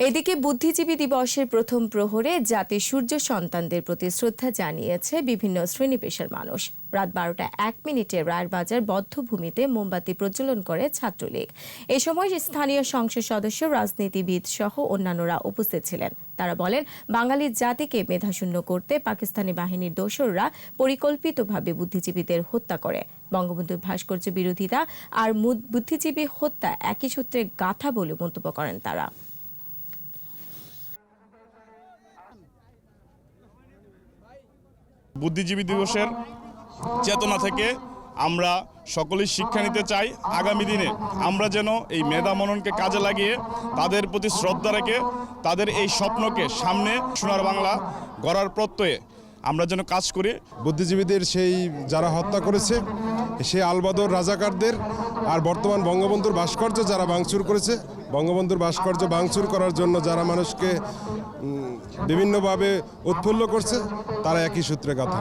এদিকে বুদ্ধিজীবী দিবসের প্রথম প্রহরে জাতির সূর্য সন্তানদের প্রতি শ্রদ্ধা জানিয়েছে বিভিন্ন শ্রেণি পেশার মানুষ। রাত বারোটা এক মিনিটে রায়েরবাজার বদ্ধভূমিতে মোমবাতি প্রজ্বলন করে ছাত্রলীগ। এ সময় স্থানীয় সংসদ সদস্য, রাজনীতিবিদ সহ অন্যান্যরা উপস্থিত ছিলেন। তারা বলেন, বাঙালির জাতিকে মেধাশূন্য করতে পাকিস্তানি বাহিনীর দোসররা পরিকল্পিতভাবে বুদ্ধিজীবীদের হত্যা করে। বঙ্গবন্ধুর ভাস্কর্য বিরোধিতা আর বুদ্ধিজীবী হত্যা একই সূত্রে গাথা বলে মন্তব্য করেন তারা। বুদ্ধিজীবী দিবসের চেতনা থেকে আমরা সকলেই শিক্ষা নিতে চাই। আগামী দিনে আমরা যেন এই মেধা মননকে কাজে লাগিয়ে তাদের প্রতি শ্রদ্ধা রেখে তাদের এই স্বপ্নকে সামনে সোনার বাংলা গড়ার প্রত্যয়ে আমরা যেন কাজ করি। বুদ্ধিজীবীদের সেই যারা হত্যা করেছে সেই আলবাদর রাজাকারদের আর বর্তমান বঙ্গবন্ধুর ভাস্কর্য যারা ভাঙচুর করেছে, বঙ্গবন্ধুর ভাস্কর্য ভাঙচুর করার জন্য যারা মানুষকে বিভিন্নভাবে উৎফুল্ল করছে, তারা একই সূত্রে কথা